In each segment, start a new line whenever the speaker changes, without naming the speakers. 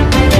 Thank you.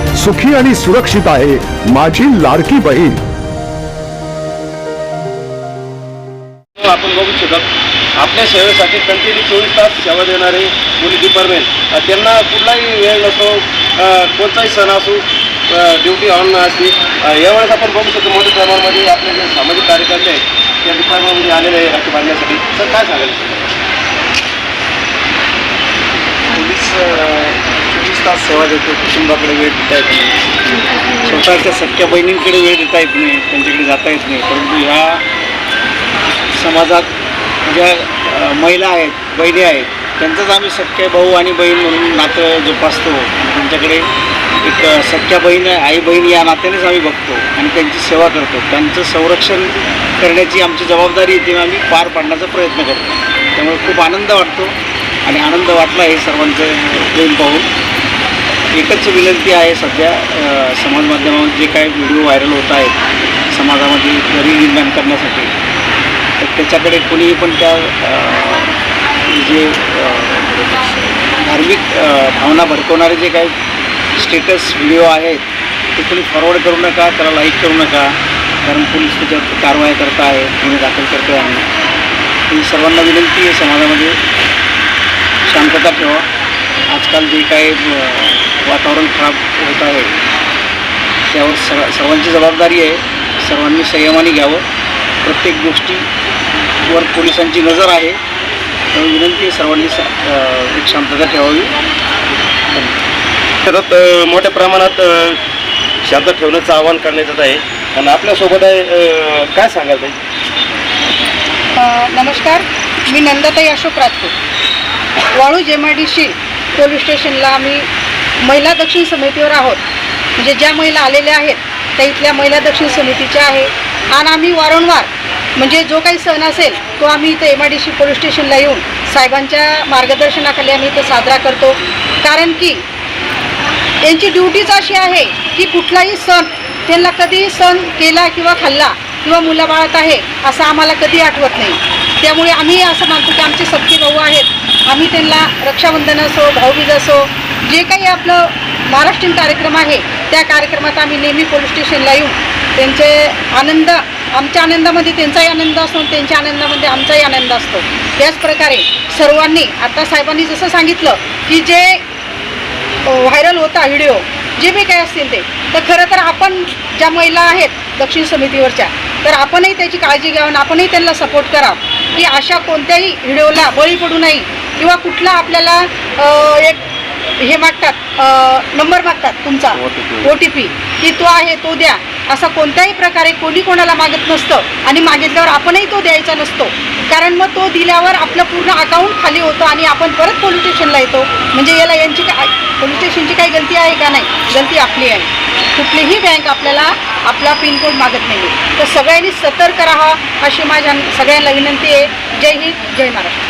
सुखी आणि सुरक्षित आहे माझी लाडकी बहीण.
आपण बघू शकत आपल्या सेवेसाठी कंटिन्यू चोवीस तास सेवा देणारे पोलीस डिपार्टमेंट त्यांना कुठलाही वेळ नसो अ, कोणताही सण असो ड्युटी ऑन असते. यावेळेस आपण बघू शकतो मोठ्या प्रमाणामध्ये आपले जे सामाजिक कार्यकर्ते आहेत त्या डिपार्टमेंटमध्ये आलेले आहे राखी बांधण्यासाठी. सर काय सांगाल?
पोलीस तास सेवा देतो. कुटुंबाकडे वेळ देता येत नाही. स्वतःच्या सख्या बहिणींकडे वेळ देता येत नाही. त्यांच्याकडे जाता येत नाही. परंतु ह्या समाजात ज्या महिला आहेत बहिणी आहेत त्यांचंच आम्ही सख्या भाऊ आणि बहीण म्हणून नातं जोपासतो. त्यांच्याकडे एक सख्या बहीण आई बहीण या नात्यानेच आम्ही बघतो आणि त्यांची सेवा करतो. त्यांचं संरक्षण करण्याची आमची जबाबदारी ती आम्ही पार पाडण्याचा प्रयत्न करतो. त्यामुळे खूप आनंद वाटतो आणि आनंद वाटला हे सर्वांचं प्रेम पाहून. एकच विनंती आहे सध्या अ, समाज माध्यमावर जे काही व्हिडिओ व्हायरल होत आहेत समाजामध्ये घरी निर्माण करण्यासाठी तर त्याच्याकडे कोणीही पण त्या जे धार्मिक भावना भडकवणारे जे काही स्टेटस व्हिडिओ आहेत ते कोणी फॉरवर्ड करू नका त्याला लाईक करू नका कारण पोलीस त्याच्यावर कारवाई करत आहे गुन्हे दाखल करतो आहे ही सर्वांना विनंती आहे समाजामध्ये. शांतता ठेवा. आजकाल जे काही वातावरण खराब होत आहे. त्यावर सर्व सर्वांची जबाबदारी आहे. सर्वांनी संयमाने घ्यावं. प्रत्येक गोष्टीवर पोलिसांची नजर आहे. त्यामुळे विनंती आहे सर्वांनी एक शांतता ठेवावी.
त्याच्यात अ, मोठ्या प्रमाणात शांत ठेवण्याचं आवाहन करण्यात येत आहे. आणि आपल्यासोबत आहे काय सांगाल ताई?
अ, नमस्कार. मी नंदाताई अशोक राजपूत. वाळू जेमाडीशी पोलीस स्टेशनला आम्ही महिला दक्षिण समितीवर आहोत. म्हणजे ज्या महिला आलेल्या आहेत त्या इथल्या महिला दक्षिण समितीच्या आहे. आणि आम्ही वारंवार म्हणजे जो काही सण असेल तो आम्ही इथं M I D C police स्टेशनला येऊन साहेबांच्या मार्गदर्शनाखाली आम्ही इथं साजरा करतो. कारण की यांची ड्युटीच अशी आहे की कुठलाही सण त्यांना कधी सण केला किंवा खाल्ला किंवा मुलाबाळात आहे असं आम्हाला कधी आठवत नाही. त्यामुळे आम्ही असं मानतो की आमचे सख्खे भाऊ आहेत आम्ही त्यांना रक्षाबंधन असो भाऊबीज असो जे काही आपलं महाराष्ट्रीयन कार्यक्रम आहे त्या कार्यक्रमात आम्ही नेहमी पोलीस स्टेशनला येऊन त्यांचे आनंद आमच्या आनंदामध्ये त्यांचाही आनंद असतो त्यांच्या आनंदामध्ये आमचाही आनंद असतो. त्याचप्रकारे सर्वांनी आता साहेबांनी जसं सांगितलं की जे व्हायरल होता व्हिडिओ जे बी काय असतील ते तर खरं तर आपण ज्या महिला आहेत दक्षिण समितीवरच्या तर आपणही त्याची काळजी घ्यावं आणि आपणही त्यांना सपोर्ट करावं की अशा कोणत्याही व्हिडिओला बळी पडू नये. किंवा कुठला आपल्याला एक हे मागतात नंबर मागतात तुमचा ओ टी पी. की तो आहे तो द्या. असा कोणत्याही प्रकारे कोणी कोणाला मागत नसतं आणि मागितल्यावर आपणही तो द्यायचा नसतो. कारण मग तो दिल्यावर आपलं पूर्ण अकाउंट खाली होतं आणि आपण परत पोलीस स्टेशनला येतो. म्हणजे याला यांची काय पोलीस स्टेशनची काही गलती आहे का नाही? गलती आपली आहे. कुठलीही बँक आपल्याला आपला पिनकोड मागत नाही तर सगळ्यांनी सतर्क राहा अशी माझ्या सगळ्यांना विनंती आहे. जय हिंद जय महाराष्ट्र.